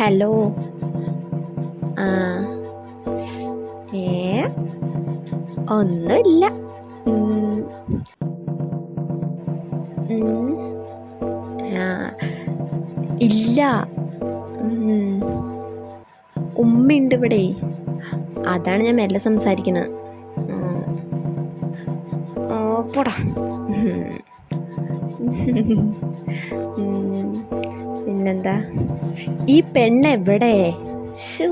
Hello ആ. ഏ? ഒന്നുമില്ല. ഇല്ല. ഉമ്മ ഉമ്മയുണ്ട് ഇവിടെ. അതാണ് ഞാൻ മെല്ലെ സംസാരിക്കുന്നത് ഓ പോടാ. പിന്നെന്താ? ഈ പെണ്ണ് എവിടെ ഷോ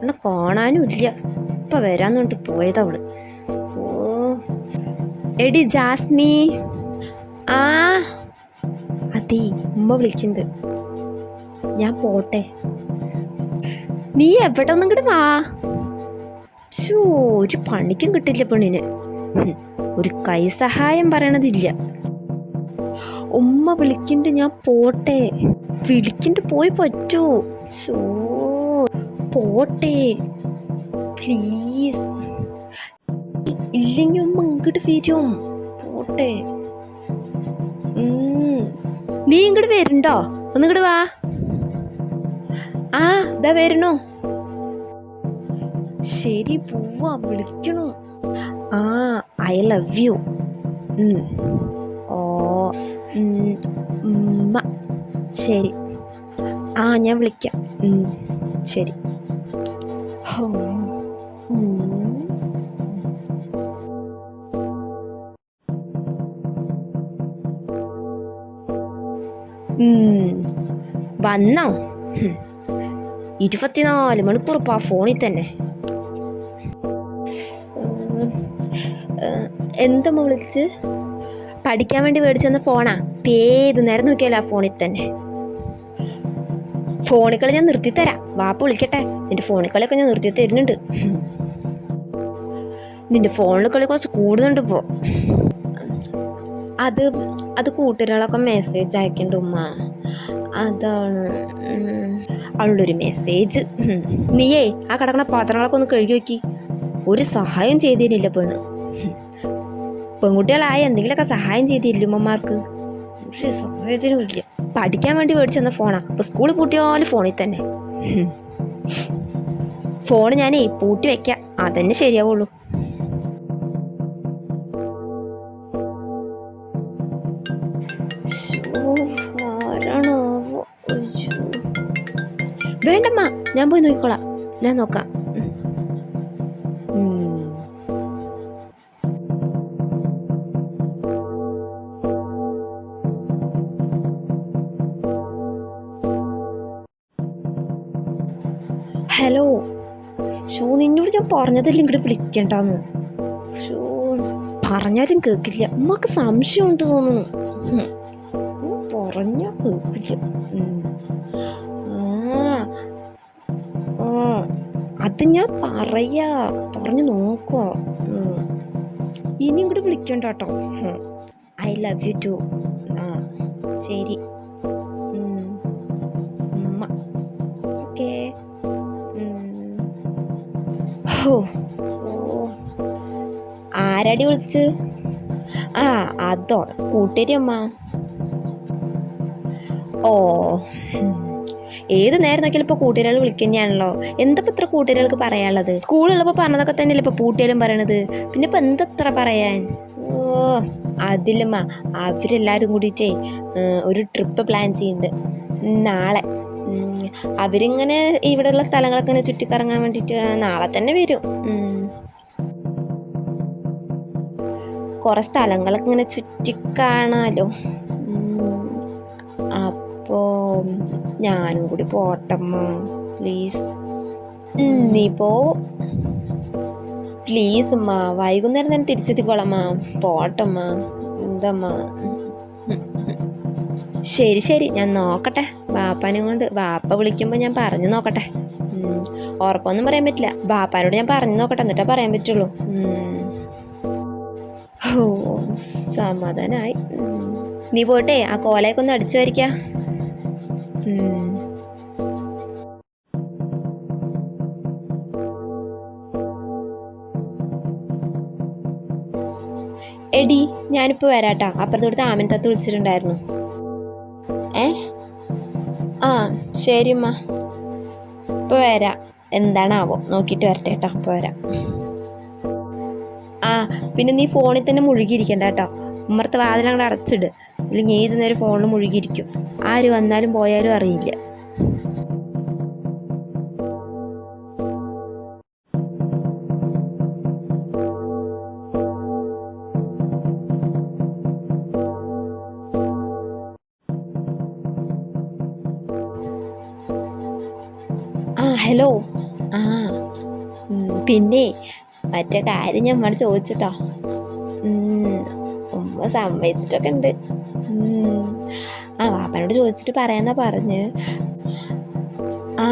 എന്നെ കാണാനും ഇല്ല ഇപ്പൊ വരാന്ന് പറഞ്ഞിട്ട് പോയതവൾ ഓ. എടി ജാസ്മി. ആ. അതെ ഉമ്മ വിളിക്കുന്നുണ്ട് ഞാൻ പോട്ടെ. നീ എവിടെ ഒന്നും കൂടെ വാ. ഷോ ഒരു പണിക്കും കിട്ടില്ല പെണ്ണിന്. ഒരു കൈ സഹായം പറയണതില്ല. ഉമ്മ വിളിക്കണ്ട് ഞാൻ പോട്ടെ. വിളിക്കണ്ട് പോയി പറ്റൂ. ഷോ പോട്ടെ. പ്ലീസ്. ഇല്ലെങ്കിൽ ഉമ്മ ഇങ്ങോട്ട് വരും. പോട്ടെ. നീ ഇങ്ങോട്ട് വരുണ്ടോ? ഒന്നിങ്ങോട്ട് വാ. ആ ഇതാ വരണു. ശരി പോവാ. വിളിക്കണു. ആ ഐ ലവ് യു ഉമ്മ ശരി ആ ഞാൻ വിളിക്കാം ശരി ഹോ വന്നോ ഇരുപത്തിനാല് മണിക്കൂർ ആ ഫോണിൽ തന്നെ എന്താ വിളിച്ച് പഠിക്കാൻ വേണ്ടി മേടിച്ചെന്ന ഫോണാ. പേത് നേരം നോക്കിയാലോ ആ ഫോണിൽ തന്നെ. ഫോണുകൾ ഞാൻ നിർത്തി തരാം വാപ്പ വിളിക്കട്ടെ. നിന്റെ ഫോണുകളൊക്കെ ഞാൻ നിർത്തി തരുന്നുണ്ട്. നിന്റെ ഫോണിൽ കളി കുറച്ച് കൂടുന്നുണ്ട് ഇപ്പോ. അത് അത് കൂട്ടുകാരികളൊക്കെ മെസ്സേജ് അയക്കണ്ട ഉമ്മ. അതാണ് അവളൊരു മെസ്സേജ്. നീയേ ആ കിടക്കണ പാത്രങ്ങളൊക്കെ ഒന്ന് കഴുകി വെക്കി. ഒരു സഹായം ചെയ്തേനില്ല പെണ്ണ്. പെൺകുട്ടികളായ എന്തെങ്കിലുമൊക്കെ സഹായം ചെയ്തില്ല ഉമ്മമാർക്ക് പക്ഷെ സഹായത്തിനും ഇല്ല പഠിക്കാൻ വേണ്ടി മേടിച്ചെന്ന ഫോണാ. അപ്പൊ സ്കൂളിൽ പൂട്ടിയാലും ഫോണിൽ തന്നെ. ഫോൺ ഞാനേ പൂട്ടി വെക്കാം. അതന്നെ ശരിയാവുള്ളൂ. വേണ്ടമ്മ ഞാൻ പോയി നോക്കിക്കോളാം. ഞാൻ നോക്കാം. ഹലോ. ഷോ നിന്നോട് ഞാൻ പറഞ്ഞതല്ലേ ഇങ്ങോട്ട് വിളിക്കണ്ടെന്ന്. ഷോ പറഞ്ഞാലും കേൾക്കില്ല ഉമ്മക്ക് സംശയമുണ്ട് തോന്നുന്നു. പറഞ്ഞാൽ കേൾക്കില്ല ആ. അത് ഞാൻ പറയാ. പറഞ്ഞു നോക്കോ ഇനി ഇങ്ങോട്ട് വിളിക്കണ്ട കേട്ടോ ഐ ലവ് യു ടു. ആ ശരി. ഓ. ആരടി വിളിച്ച്? ആ അതോ കൂട്ടരിയമ്മ ഓ. ഏത് നേരം നോക്കിയാലും ഇപ്പോൾ കൂട്ടുകാരികൾ വിളിക്കുന്നതാണല്ലോ എന്താ ഇത്ര കൂട്ടുകാരികൾക്ക് പറയാനുള്ളത്? സ്കൂളുള്ളപ്പോൾ പറഞ്ഞതൊക്കെ തന്നെയല്ലേ ഇപ്പോൾ പൂട്ടിയാലും പറയണത്. പിന്നെ ഇപ്പം എന്തത്ര പറയാൻ? ഓ അതിലമ്മ അവരെല്ലാവരും കൂടിയിട്ടേ ഒരു ട്രിപ്പ് പ്ലാൻ ചെയ്യുന്നുണ്ട് നാളെ. അവരിങ്ങനെ ഇവിടെയുള്ള സ്ഥലങ്ങളൊക്കെ ഇങ്ങനെ ചുറ്റിക്കറങ്ങാൻ വേണ്ടിയിട്ട് നാളെ തന്നെ വരും. കുറേ സ്ഥലങ്ങളൊക്കെ ഇങ്ങനെ ചുറ്റിക്കാണാലോ. അപ്പോൾ അപ്പോ ഞാനും കൂടി പോട്ടമ്മ പ്ലീസ്. നീ പോ. പ്ലീസ് അമ്മ വൈകുന്നേരം തന്നെ തിരിച്ചെത്തിക്കോളമ്മ പോട്ടമ്മ എന്തമ്മ. ശരി ശരി ഞാൻ നോക്കട്ടെ. ബാപ്പാനും കൊണ്ട് ബാപ്പ വിളിക്കുമ്പോൾ ഞാൻ പറഞ്ഞു നോക്കട്ടെ. ഉറപ്പൊന്നും പറയാൻ പറ്റില്ല. ബാപ്പാനോട് ഞാൻ പറഞ്ഞു നോക്കട്ടെ എന്നിട്ടേ പറയാൻ പറ്റുള്ളൂ. ഓ സമാധാനായി. നീ പോട്ടെ ആ കോലയൊക്കെ ഒന്ന് അടിച്ചു വരയ്ക്ക എടി ഞാനിപ്പോൾ വരാട്ടാ. അപ്പുറത്തോടുത്ത് ആമിൻ തത്ത് വിളിച്ചിട്ടുണ്ടായിരുന്നു. ഏ ആ ശരി അമ്മ ഇപ്പൊ വരാം. എന്താണാവോ? നോക്കിയിട്ട് വരട്ടെ കേട്ടോ. ഇപ്പൊ വരാം. ആ പിന്നെ നീ ഫോണിൽ തന്നെ മുഴുകിയിരിക്കണ്ട കേട്ടോ. ഉമ്മർത്ത് വാതിലങ്ങോട്ട് അടച്ചിട്. ഇല്ലെങ്കിൽ ഏത് നേരം ഫോണിൽ മുഴുകിയിരിക്കും. ആര് വന്നാലും പോയാലും അറിയില്ല. ഹലോ. ആ. പിന്നെ മറ്റേ കാര്യം ഞാൻ അമ്മയോട് ചോദിച്ചിട്ടോ. ഉമ്മ സമ്മതിച്ചിട്ടൊക്കെ ഉണ്ട് ആ വാപ്പനോട് ചോദിച്ചിട്ട് പറയാന്നാ പറഞ്ഞ്. ആ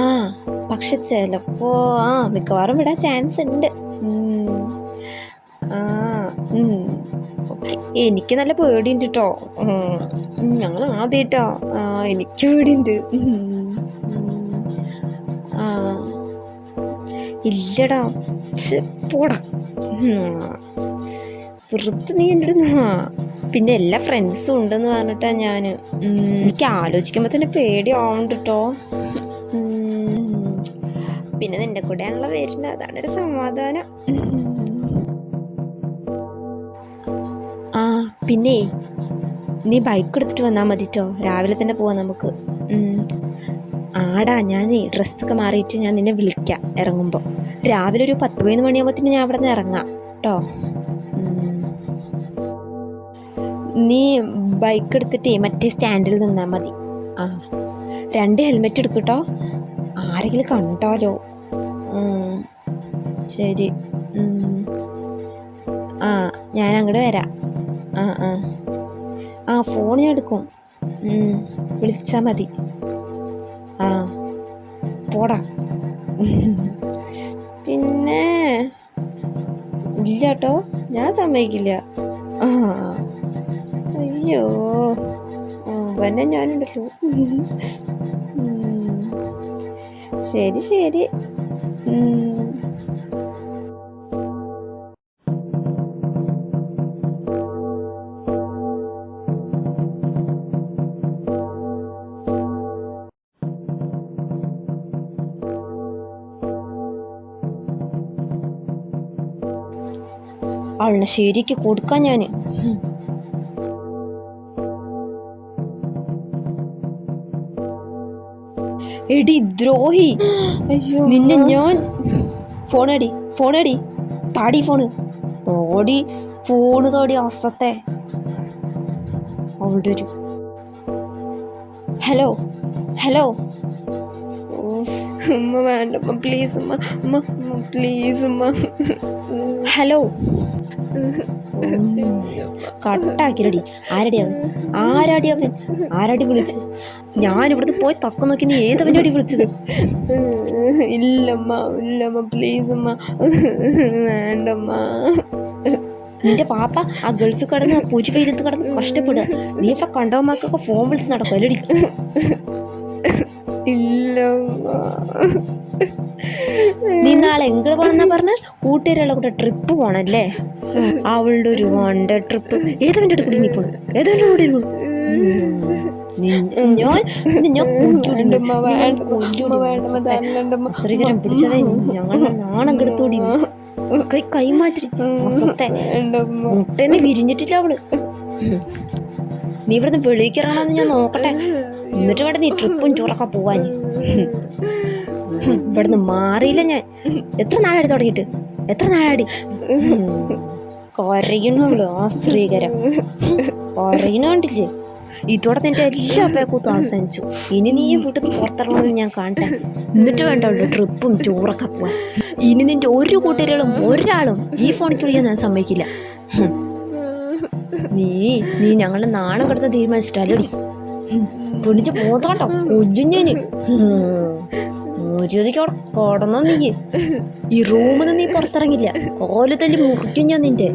പക്ഷെ ചിലപ്പോ ആ മിക്കവാറും വിടാൻ ചാൻസ് ഉണ്ട്. ആ എനിക്ക് നല്ല പേടിയുണ്ട് കേട്ടോ ഞങ്ങൾ ആദ്യട്ടോ ആ എനിക്ക് പേടിയുണ്ട്. ഇല്ലടാ. പോടാ. വെറുതെ നീ എന്റെ പിന്നെ എല്ലാ ഫ്രണ്ട്സും ഉണ്ടെന്ന് പറഞ്ഞിട്ടാ ഞാൻ എനിക്ക് ആലോചിക്കുമ്പോൾ തന്നെ പേടിയാവുന്നുണ്ട് കേട്ടോ പിന്നെ നിന്റെ കൂടെയാണല്ലോ വരുന്നത്. അതാണ് ഒരു സമാധാനം. ആ പിന്നെ നീ ബൈക്ക് എടുത്തിട്ട് വന്നാൽ മതി കേട്ടോ രാവിലെ തന്നെ പോവാം നമുക്ക്. ആടാ ഞാൻ ഡ്രസ്സൊക്കെ മാറിയിട്ട് ഞാൻ നിന്നെ വിളിക്കാം ഇറങ്ങുമ്പോൾ രാവിലെ ഒരു പത്ത് പതിനൊന്ന് മണിയാകുമ്പോഴത്തേന് ഞാൻ അവിടെ നിന്ന് ഇറങ്ങാം കേട്ടോ നീ ബൈക്ക് എടുത്തിട്ട് മറ്റേ സ്റ്റാൻഡിൽ നിന്നാൽ മതി. ആ. രണ്ട് ഹെൽമെറ്റ് എടുക്കും കേട്ടോ ആരെങ്കിലും കണ്ടാലോ. ശരി. ആ ഞാൻ അങ്ങോട്ട് വരാം. ആ ആ. ആ ഫോൺ ഞാൻ എടുക്കും. വിളിച്ചാൽ മതി. ആ. പോടാ. പിന്നെ ഇല്ല കേട്ടോ ഞാൻ സമ്മതിക്കില്ല. അയ്യോ. പിന്നെ ഞാനുണ്ടല്ലോ. ശരി ശരി. അവളിനെ ശരിക്ക് കൊടുക്കാൻ ഞാൻ എടി ദ്രോഹി നിന്നെ ഞാൻ ഫോണടി ഫോണടി താടി ഫോണ്. തോടി ഫോണ് തോടി അവസ്ഥത്തെ. അവളുടെ ഒരു ഹലോ ഹലോ. ഉമ്മ വേണ്ട പ്ലീസ് ഉമ്മ ഉമ്മ പ്ലീസ് ഉമ്മ. ഹലോ. കട്ടാക്കിലടി ആരടി അവൻ? ആരാടി വിളിച്ചത്? ഞാൻ ഇവിടുന്ന് പോയി തക്ക നോക്കി നീ ഏതവനോടി വിളിച്ചത്? ഇല്ലമ്മ ഇല്ലമ്മ പ്ലീസ് അമ്മ വേണ്ടമ്മ. നിന്റെ പാപ്പ ആ ഗൾഫിൽ കിടന്ന് പൂജി വെയിലത്ത് കിടന്ന് കഷ്ടപ്പെടുക. നീ ഇവിടെ കണ്ടവന്മാർക്കൊക്കെ ഫോൺ വിളിച്ച് നടക്കും അല്ലടി ഇല്ലമ്മ. നീ നാളെ എങ്കിലും പോണെന്നാ പറഞ്ഞ കൂട്ടുകാരികളെ കൂടെ ട്രിപ്പ് പോണല്ലേ? അവളുടെ ഒരു വണ്ട ട്രിപ്പ് ഏതവന്റെ കൂടി നീ പോണു ഏതവന്റെ കൂടി പോണു? ഞാൻ ശ്രീകരം പിടിച്ചതേ നാണം കെടുത്തോടി കൈ കൈമാറ്റി മുട്ടേന്ന് വിരിഞ്ഞിട്ടില്ല അവൾ. നീ ഇവിടുന്ന് വെളിയിക്കിറങ്ങണമെന്ന് ഞാൻ നോക്കട്ടെ. എന്നിട്ട് വേണ്ട നീ ട്രിപ്പും ചോറൊക്കെ പോവാൻ. ഇവിടുന്ന് മാറിയില്ല ഞാൻ. എത്ര നാളാടി തുടങ്ങിയിട്ട്? എത്ര നാളാടി ആ സ്ത്രീകരം കൊറയണോണ്ടില്ലേ ഇതോടെ നിന്റെ എല്ലാ പേക്കൂത്തും അവസാനിച്ചു. ഇനി നീ വീട്ടിൽ നിന്ന് പുറത്തിറങ്ങണമെന്ന് ഞാൻ കാണട്ടെ എന്നിട്ട് വേണ്ട ട്രിപ്പും ടൂറൊക്കെ പോവാൻ. ഇനി നിന്റെ ഒരു കൂട്ടുകാരികളും ഒരാളും ഈ ഫോണിക്ക് വിളിക്കാൻ ഞാൻ സമ്മതിക്കില്ല. നീ നീ ഞങ്ങളുടെ നാണം കിടന്ന് തീരുമാനിച്ചിട്ടല്ലോ പൊണിച്ച് പോത്തോട്ടോ കൊല്ലും ഒരുതിക്ക് അവിടെ കൊടന്നോ നീ? ഈ റൂമിൽ നിന്ന് നീ പുറത്തിറങ്ങില്ല. കോലത്തല്ലി മുറിക്കും ഞാൻ നിന്റെ.